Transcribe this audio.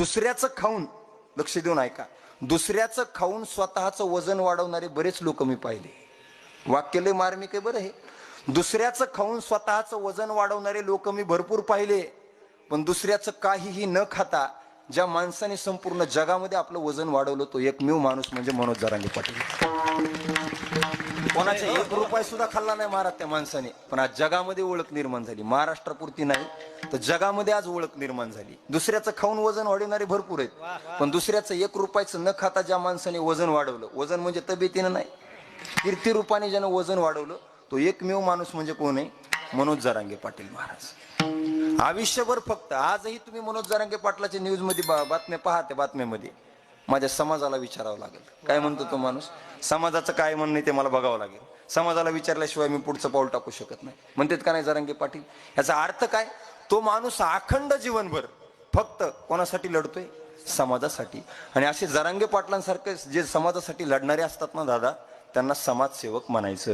दुसऱ्याचं खाऊन लक्ष देऊन ऐका. दुसऱ्याचं खाऊन स्वतःचं वजन वाढवणारे बरेच लोक मी पाहिले. वाक्य लय मार्मिक आहे बरं हे. दुसऱ्याचं खाऊन स्वतःचं वजन वाढवणारे लोक मी भरपूर पाहिले. पण दुसऱ्याचं काहीही न खाता ज्या माणसाने संपूर्ण जगामध्ये आपलं वजन वाढवलं तो एकमेव माणूस म्हणजे मनोज जरांगे पाटील. कोणाचा एक रुपया सुद्धा खाल्ला नाही महाराज त्या माणसाने. पण आज जगामध्ये ओळख निर्माण झाली. महाराष्ट्रापुरती नाही तर जगामध्ये आज ओळख निर्माण झाली. दुसऱ्याचं खाऊन वजन वाढवणारे भरपूर आहेत. पण दुसऱ्याचं एक रुपयाचं न खाता ज्या माणसाने वजन वाढवलं वजन म्हणजे तब्येतीनं नाही कीर्ती रूपाने ज्यानं वजन वाढवलं तो एकमेव माणूस म्हणजे कोण आहे? मनोज जरांगे पाटील महाराज. आयुष्यभर फक्त आजही तुम्ही मनोज जरांगे पाटलाच्या न्यूजमध्ये बातम्या पाहते बातम्यामध्ये. माझ्या समाजाला विचारावं लागेल. काय म्हणतो तो माणूस? समाजाचं काय म्हणणं आहे ते मला बघावं लागेल. समाजाला विचारल्याशिवाय मी पुढचं पाऊल टाकू शकत नाही. म्हणतात का नाही जरांगे पाटील? याचा अर्थ काय? तो माणूस अखंड जीवनभर फक्त कोणासाठी लढतोय? समाजासाठी. आणि असे जरांगे पाटलांसारखे जे समाजासाठी लढणारे असतात ना दादा त्यांना समाजसेवक म्हणायचं.